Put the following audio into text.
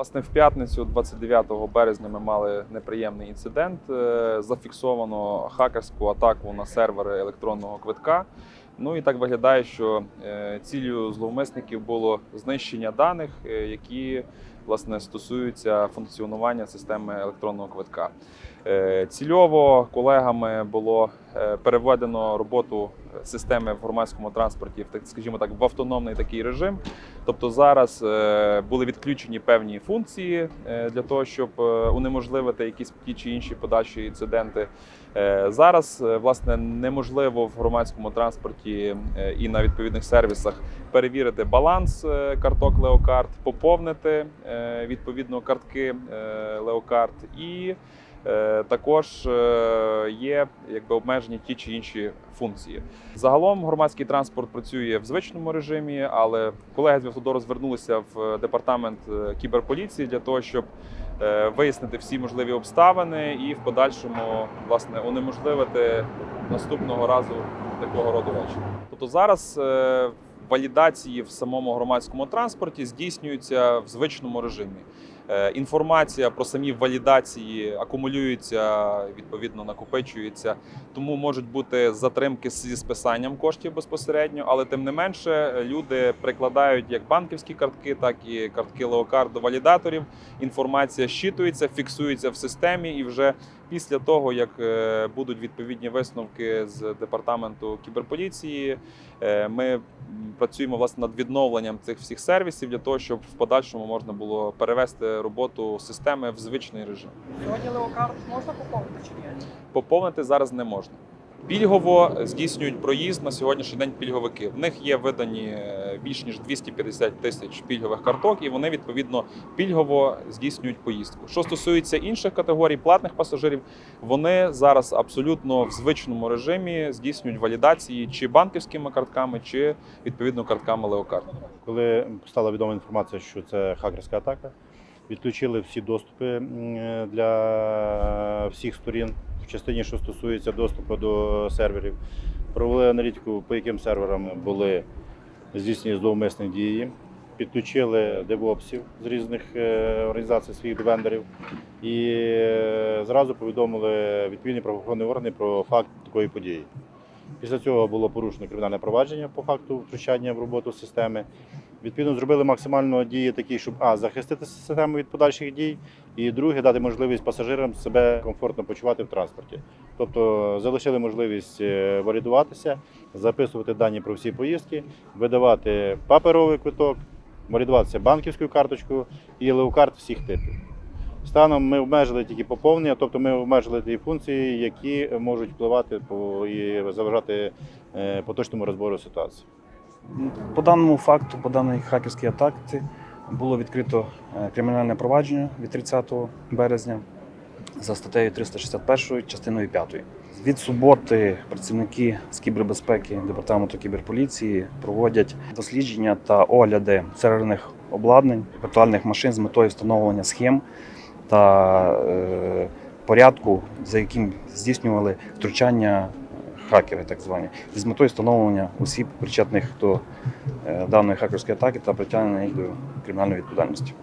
Власне, в п'ятницю, 29 березня, ми мали неприємний інцидент. Е, Зафіксовано хакерську атаку на сервери електронного квитка. Ну і так виглядає, що е, цілею зловмисників було знищення даних, е, які власне стосуються функціонування системи електронного квитка. Цільово колегами було переведено роботу системи в громадському транспорті, в так скажімо так, в автономний такий режим. Тобто зараз е, були відключені певні функції е, для того, щоб е, унеможливити якісь ті чи інші подальші інциденти. Зараз власне неможливо в громадському транспорті і на відповідних сервісах перевірити баланс карток Леокарт, поповнити відповідно картки Леокарт і також е, є якби обмежені ті чи інші функції. Загалом громадський транспорт працює в звичному режимі, але колеги з Автодору звернулися в департамент е, кіберполіції для того, щоб е, вияснити всі можливі обставини і в подальшому власне унеможливити наступного разу такого роду речі. Тобто зараз е, валідації в самому громадському транспорті здійснюються в звичному режимі. Е, Інформація про самі валідації акумулюється, відповідно накопичується, тому можуть бути затримки зі списанням коштів безпосередньо, але тим не менше люди прикладають як банківські картки, так і картки Леокард до валідаторів. Інформація щитується, фіксується в системі, і вже після того, як е, будуть відповідні висновки з департаменту кіберполіції, е, ми працюємо власне над відновленням цих всіх сервісів для того, щоб в подальшому можна було перевести роботу системи в звичний режим. Сьогодні леокарт можна поповнити чи ні? Поповнити зараз не можна. Пільгово здійснюють проїзд на сьогоднішній день пільговики. В них є видані е, більш ніж 250 тисяч пільгових карток, і вони відповідно пільгово здійснюють поїздку. Що стосується інших категорій платних пасажирів, вони зараз абсолютно в звичному режимі здійснюють валідації чи банківськими картками, чи відповідно картками Леокарт. Коли стала відома інформація, що це хакерська атака, відключили всі доступи для всіх сторін в частині, що стосується доступу до серверів. Провели аналітику, по яким серверам були здійснені зловмисні дії. Підключили девопсів з різних е, організацій своїх вендорів і е, зразу повідомили відповідні правоохоронні органи про факт такої події. Після цього було порушено кримінальне провадження по факту втручання в роботу системи. Відповідно, зробили максимально дії такі, щоб а захистити систему від подальших дій, і друге дати можливість пасажирам себе комфортно почувати в транспорті. Тобто залишили можливість е, валідуватися, записувати дані про всі поїздки, видавати паперовий квиток, валідуватися банківською карточкою і леокарт всіх типів. Станом ми обмежили тільки поповнення, тобто ми обмежили ті функції, які можуть впливати і заважати е, поточному розбору ситуації. По даному факту, по даній хакерській атаці, було відкрито е, кримінальне провадження від 30 березня за статтею 361 частиною 5. Від суботи працівники з кібербезпеки департаменту кіберполіції проводять дослідження та огляди серверних обладнань віртуальних машин з метою встановлення схем та е, порядку, за яким здійснювали втручання хакери, так звані, з метою встановлення осіб, причетних до е, даної хакерської атаки та притягнення їх до кримінальної відповідальності.